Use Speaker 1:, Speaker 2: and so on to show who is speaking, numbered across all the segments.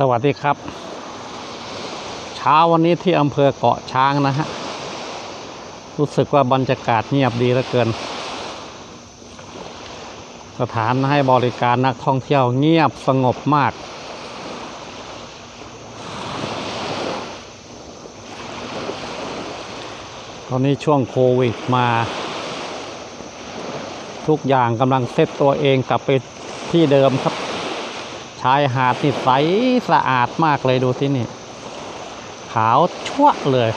Speaker 1: สวัสดีครับ เช้าวันนี้ที่อำเภอเกาะช้างนะฮะ รู้สึกว่าบรรยากาศเงียบดีเหลือเกิน สถานให้บริการนักท่องเที่ยวเงียบสงบมาก ตอนนี้ช่วงโควิดมา ทุกอย่างกำลังเซตตัวเองกลับไปที่เดิมครับายหาดนี่ใสสะอาดมากเลยดูที่นี่ ขาวชั่วเลย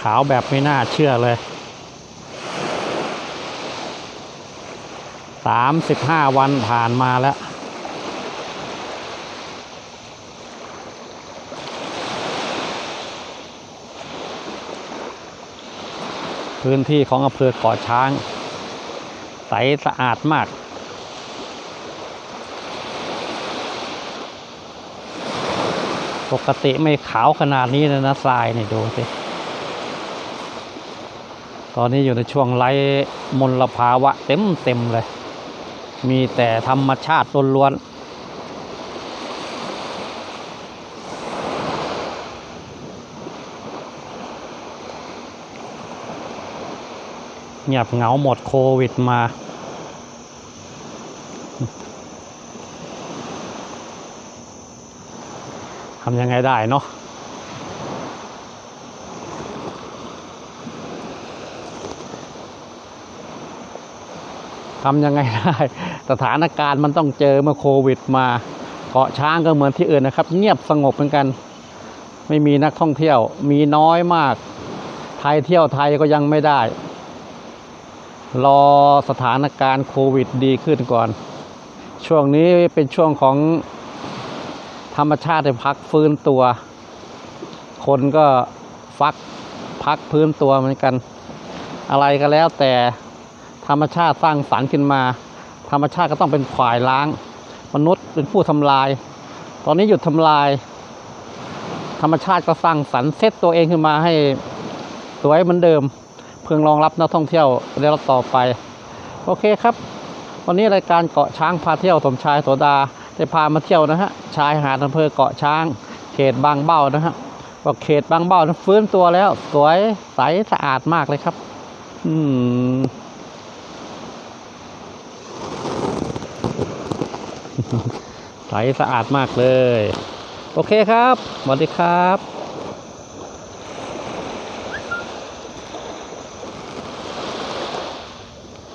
Speaker 1: ขาวแบบไม่น่าเชื่อเลยสามสิบห้าวันผ่านมาแล้ว พื้นที่ของอำเภอเกาะช้าง ใสสะอาดมาก ปกติไม่ขาวขนาดนี้เลยนะทรายนี่ดูสิ ตอนนี้อยู่ในช่วงไร้มลภาวะเต็มเต็มเลย มีแต่ธรรมชาติล้วนเงียบเหงาหมดโควิดมา ทำยังไงได้เนาะทำยังไงได้ สถานการณ์มันต้องเจอเมื่อโควิดมาเกาะช้างก็เหมือนที่อื่นนะครับ เงียบสงบเหมือนกัน ไม่มีนักท่องเที่ยว มีน้อยมาก ไทยเที่ยวไทยก็ยังไม่ได้ รอสถานการณ์โควิดดีขึ้นก่อน ช่วงนี้เป็นช่วงของ ธรรมชาติได้พักฟื้นตัว คนก็ฟักพักพื้นตัวเหมือนกัน อะไรก็แล้วแต่ธรรมชาติสร้างสรรค์ขึ้นมา ธรรมชาติก็ต้องเป็นฝ่ายล้าง มนุษย์เป็นผู้ทำลาย ตอนนี้หยุดทำลาย ธรรมชาติก็สร้างสรรค์เซตตัวเองขึ้นมาให้สวยเหมือนเดิม เพื่อรองรับนักท่องเที่ยวในรอบต่อไป โอเคครับ วันนี้รายการเกาะช้างพาเที่ยวสมชายโสดา ได้พามาเที่ยวนะฮะชายหาดอำเภอเกาะช้าง เขตบางเบ้านะฮะบอกเขตบางเบ้านะฟื้นตัวแล้ว สวยใสสะอาดมากเลยครับ อืมใสสะอาดมากเลย โอเคครับสวัสดีครับ